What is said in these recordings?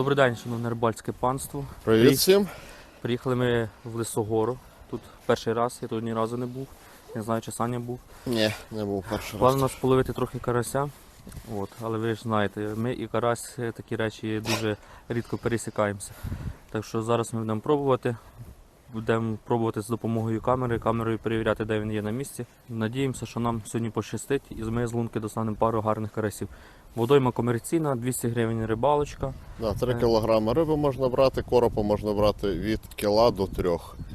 Добрий день, шановне рибальське панство. Привіт всім. Приїхали ми в Лисогору. Тут перший раз, я тут ні разу не був. Не знаю, чи Саня був. Ні, не був перший План у нас половити трохи карася. От, але ви ж знаєте, ми і карась е, такі речі дуже рідко пересікаємося. Так що зараз ми будемо пробувати. Будемо пробувати з допомогою камери, камерою перевіряти, де він є на місці. Надіємося, що нам сьогодні пощастить і ми з лунки достанемо пару гарних карасів. Водойма комерційна, 200 гривень рибалочка. Да, 3 кг риби можна брати, коропа можна брати від кіла до 3.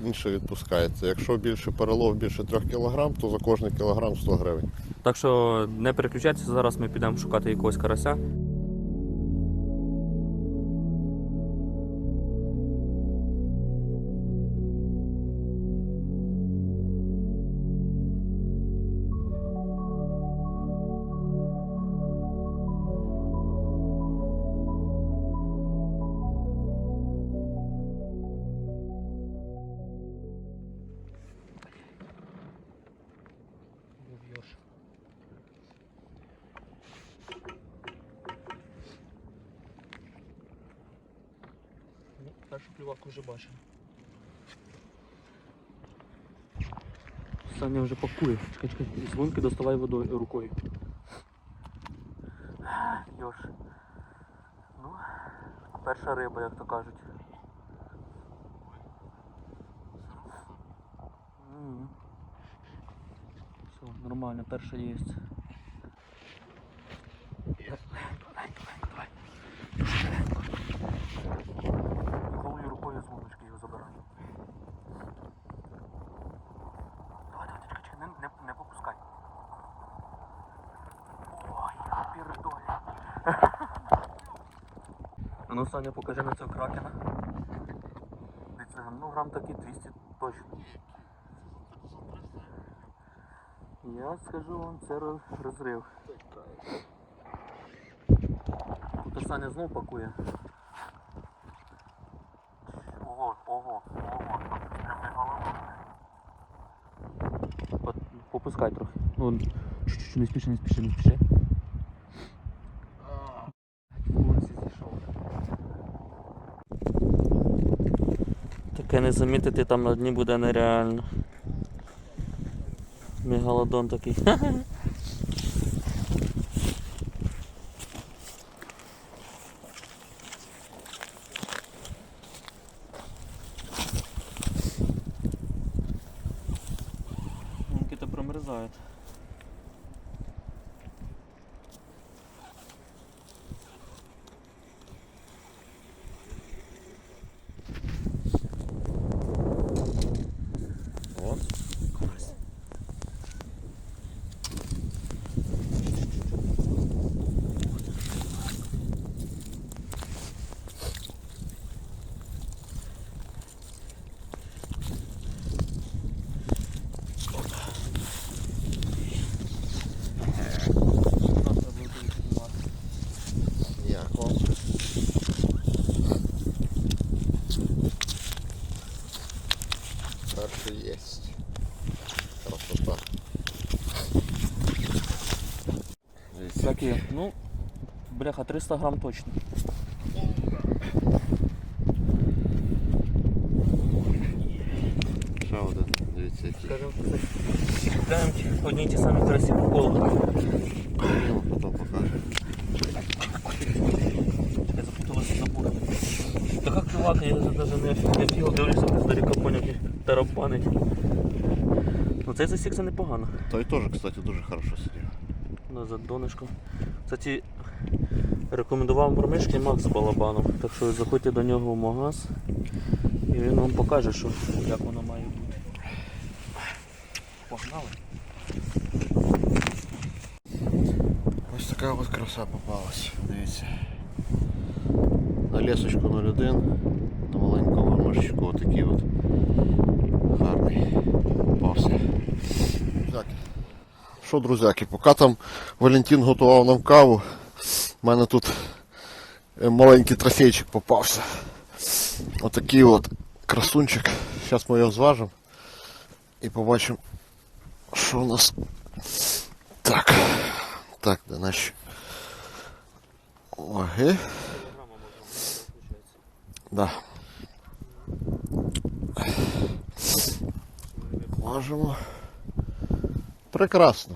Інше відпускається. Якщо більше перелов більше 3 кг, то за кожний кілограм 100 гривень. Так що не переключайтеся, зараз ми підемо шукати якогось карася. Першу пліваку вже бачимо. Саня вже пакує. Чекай, чекай, з лунки доставай водою рукою. Йош. Ну, перша риба, як то кажуть. Все, нормально, перша є. Голою рукою з луночки його забираю. Давай, давай, чекай, чекай, не, не, не попускай. Ой, пердоля. А ну, Саня, покажи на цього кракена. Ну грам такі 200 точно. Я скажу вам, це розрив. Тут Саня знов пакує. Ого, ого, ого, Попускай трохи. Ну, не спіши, не спіши, не спіши. Таке не замітити там на дні буде нереально. Мегалодон такий. Перший єсть. Красота. Дивіться. Всякие, ну, бляха, 300 грамм точно. Ще один. Дивіться, який. Скажем, кидаем одни и те самые караси по колу. Ну, Потім покаже. Я запуталась в забор. Да как чувак, я даже не офігел, дивлюся, здалека поняв, як тарабанить. Ну цей засік це непогано. Той теж, кстати, дуже хорошо сидів. Ну, за донышком. Кстати, рекомендував промишки Макс з балабаном. Так що заходьте до нього в магаз і він вам покаже, що, як воно має бути. Погнали. Ось така от краса попалась. Дивіться. На лісочку 01, на маленькому маршчику отакий от гарний попався. Так. Що, друзяки, поки там Валентин готував нам каву, в мене тут е, маленький трофейчик попався. Отакий от красунчик. Зараз ми його зважимо і побачимо, що у нас. Так. Так, де наші ваги. Да. Важимо. Прекрасно.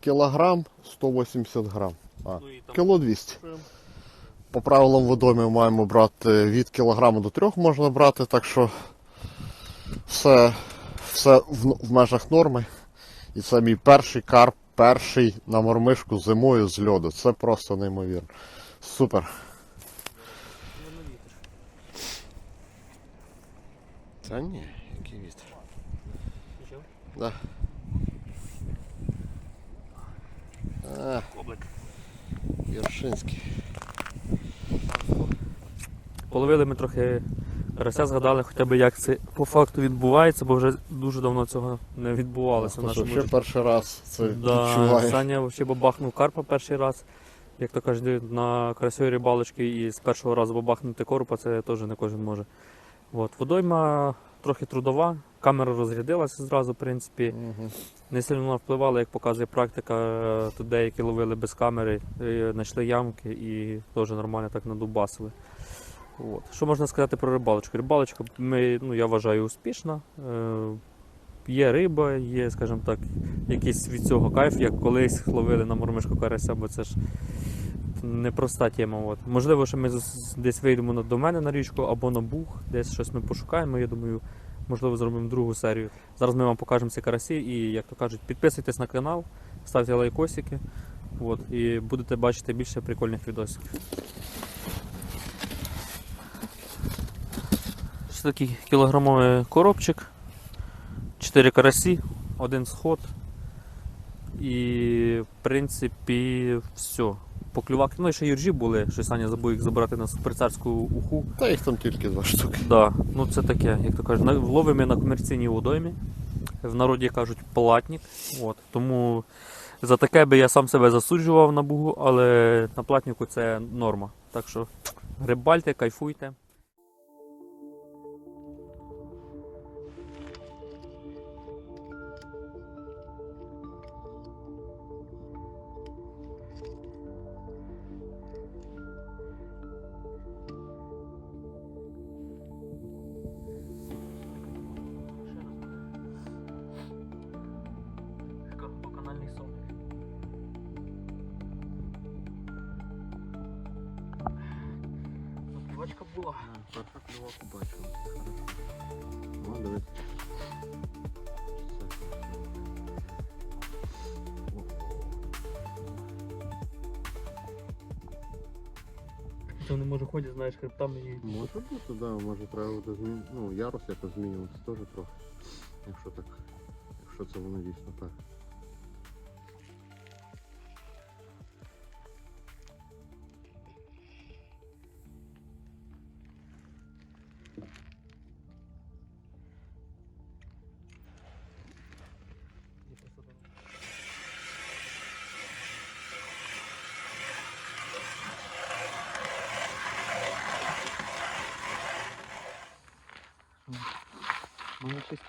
Кілограм 180 грам. А, Ну кіло 200. По правилам водойми ми маємо брати від кілограму до трьох можна брати, так що все, все в, в межах норми. І це мій перший карп, перший на мормишку зимою з льоду. Це просто неймовірно. Супер. Та ні, який вітер. Да. А, Облик. Яршинський. Половили ми трохи карася, згадали хоча б як це по факту відбувається, бо вже дуже давно цього не відбувалося в Тож нашому ще житті. перший раз це Да, відчуває. Саня взагалі бабахнув карпа перший раз. Як то кажуть, на красивій рибалочці і з першого разу бабахнути коропа, це теж не кожен може. От. Водойма трохи трудова, камера розрядилася зразу, в принципі. Мгм. Не сильно впливала, як показує практика. Тут деякі ловили без камери, е, знайшли ямки і теж нормально так надубасили. От. Що можна сказати про рибалочку? Рибалочка, ми, ну, я вважаю, успішна. Е, є риба, є, скажімо так, якийсь від цього кайф, як колись ловили на мормишку карася, бо це ж непроста тема. От. Можливо, що ми десь вийдемо до мене на річку або на бух, десь щось ми пошукаємо. Я думаю, можливо, зробимо другу серію. Зараз ми вам покажемо ці карасі і, як то кажуть, підписуйтесь на канал, ставте лайкосики. От, і будете бачити більше прикольних відосів. Ось такий кілограмовий коробчик, 4 карасі, один сход. І в принципі все. Поклюваки. Ну і ще юржі були, що Саня забув їх забрати на суперцарську уху. Та їх там тільки два штуки. Да, ну це таке, як то кажуть, ловимо на комерційній водоймі. В народі кажуть платник. От. Тому за таке би я сам себе засуджував на бугу, але на платнику це норма. Так що рибальте, кайфуйте. Була. Перша клюваку бачили. Ну, дивись. Це не може ходити, знаєш, хребтами і. Може бути, да, може треба буде змін... ну, ярус якось змінювати теж трохи. Якщо так. Якщо це воно дійсно так.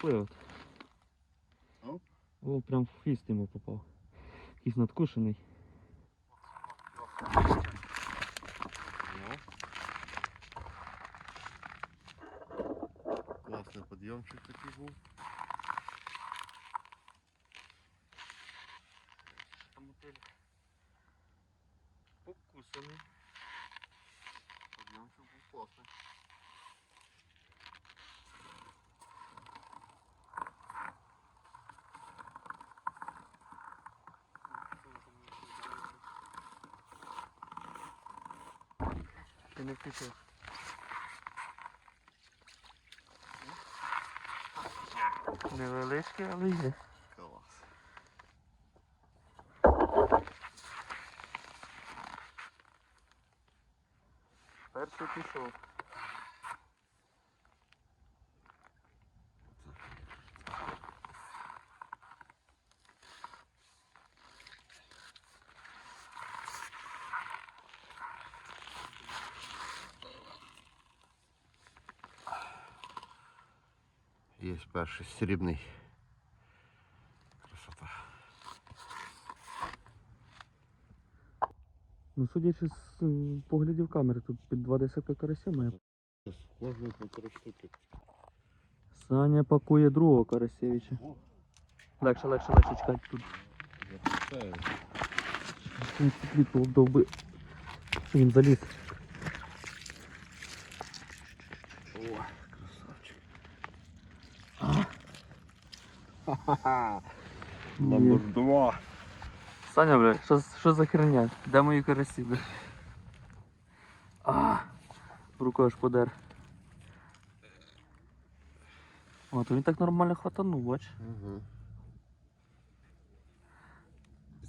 Щось О, прям в хвіст йому попав. Якийсь надкушений. Ти не включив. Невеличкий, але є. Клас. Перший пішов. Є перший срібний. Красота. Ну, судячи з е, поглядів камери, тут під два десятка карася має Кожного по три штуки. Саня пакує другого Карасевича. Легше, легше, легше чекати тут. Запускаю. Він світло довби. Він заліз. О, Номер два. Саня, бля, що, що за херня? Де мої карасі, бля? А, рукою аж подер. О, то він так нормально хватанув, бач. Ага.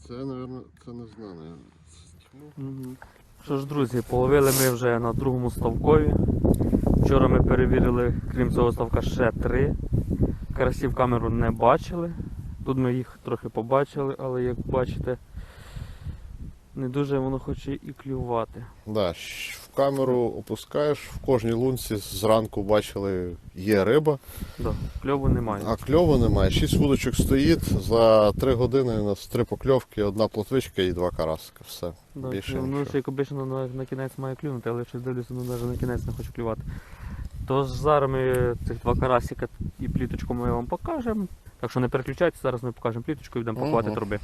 Це, мабуть, це не знаю. Мгм. Що ж, друзі, половили ми вже на другому ставкові. Вчора ми перевірили, крім цього ставка, ще три. Карасів камеру не бачили. Тут ми їх трохи побачили, але як бачите, не дуже воно хоче і клювати. Да, в камеру опускаєш, в кожній лунці зранку бачили, є риба, Да, кльову немає. а кльову немає. Шість вудочок стоїть, за три години у нас три покльовки, одна плотвичка і два карасика. Все. Да, більше ну, ну, ще як обично на, на кінець має клюнути, але щось дивлюся, ну навіть на кінець не хочу клювати. Тож зараз ми цих два карасика і пліточку ми вам покажемо. Так що не переключайтеся, зараз ми покажемо пліточку і будемо пакувати Ага. труби.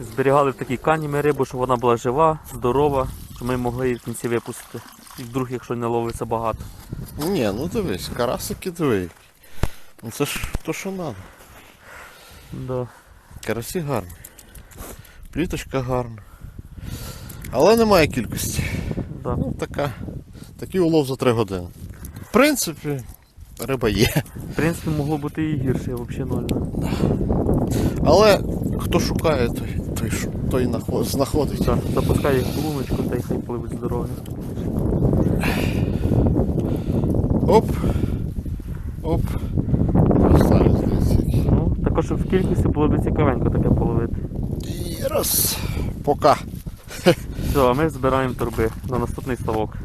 Зберігали в такій кані ми рибу, щоб вона була жива, здорова, щоб ми могли її в кінці випустити. І вдруг, якщо не ловиться багато. Ні, ну дивись, карасики диви. Ну це ж то, що треба. Да. Карасі гарні. Пліточка гарна. Але немає кількості. Да. Ну, така, такий улов за 3 години. В принципі, риба є. В принципі, могло бути і гірше, взагалі ноль. Але хто шукає, той, той, той знаходить. Їх в луночку та й хай пливуть здорові. Оп. Оп. Ну, також в кількості було б цікавенько таке половити. І раз. Пока. Все, а ми збираємо торби на наступний ставок.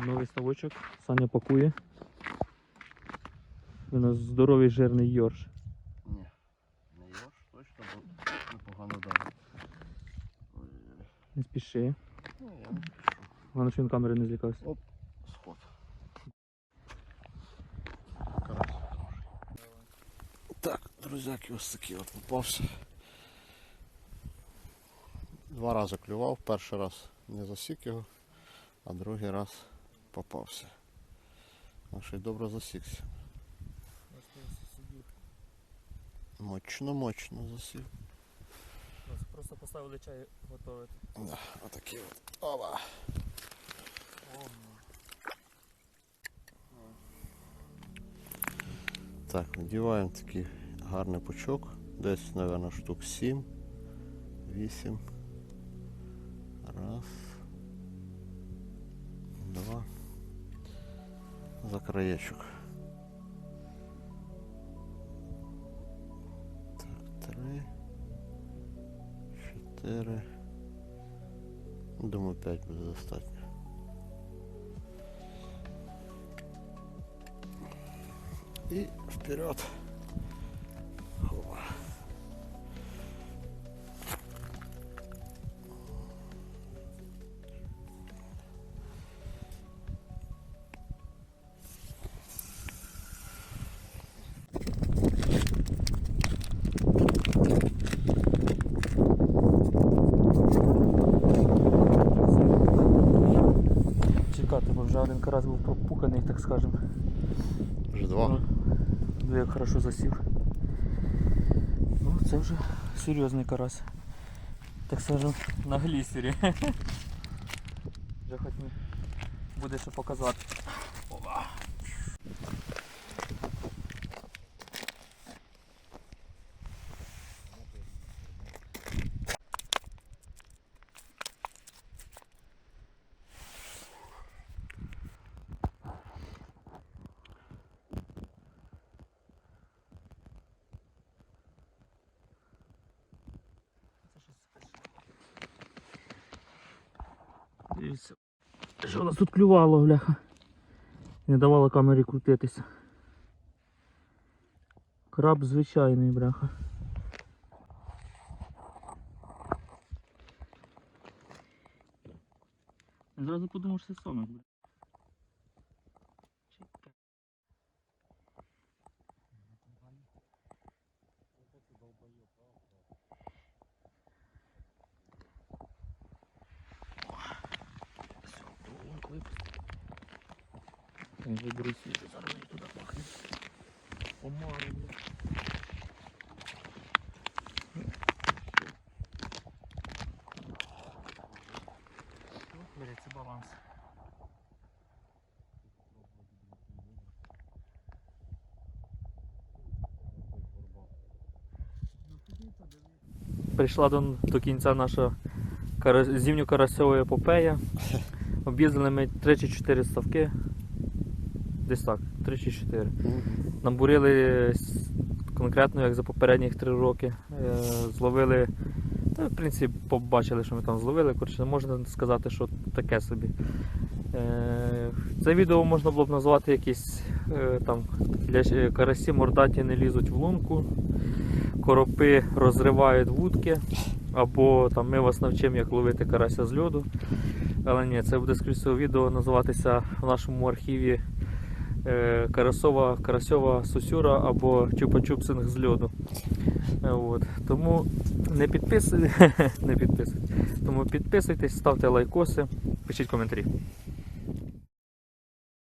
Новий ставочок. Саня пакує. У нас здоровий жирний йорш. Ні, не йош, точно, бо непогано дали. Не спіши. Ну, я не. Головне, що він камери не злякався. Сход. Карась. Так, друзяки, ось такий от попався. Два рази клював, перший раз не засік його, а другий раз попався. А ще й добре засікся. Мощно, мощно засів. Просто поставили чай готовий. Да, отакий от. Оба. Так, надіваємо такий гарний пучок. Десь, мабуть, штук 7, 8. Краєчок. Так, три. Чотири. Думаю, 5 буде достатньо. І вперед. Карась був пропуханий, так скажемо. Вже два. Ну, як хорошо засів. Ну, це вже серйозний карась. Так скажем на глісері. Вже хоч буде що показати. Ова. Дивіться. Що нас тут клювало, бляха? Не давало камері крутитися. Краб звичайний, бляха. Зразу подумав, що це сомик, бля. Береться. Прийшла до, до кінця наша кара... зимньо-карасьова епопея. Об'їздили ми 3 чи 4 ставки. Десь так, 3 чи 4. Набурили конкретно, як за попередніх 3 роки. Е, Зловили, ну, в принципі, побачили, що ми там зловили. Коротше, не можна сказати, що таке собі. Е, Це відео можна було б назвати якісь е, там для карасі мордаті не лізуть в лунку, коропи розривають вудки, або там ми вас навчимо, як ловити карася з льоду. Але ні, це буде всього, відео називатися в нашому архіві е, Карасова, Карасьова Сусюра або Чупа-Чупсинг з льоду. Е, От. Тому не підписуйтесь, не підписуйтесь. Тому підписуйтесь, ставте лайкоси, пишіть коментарі.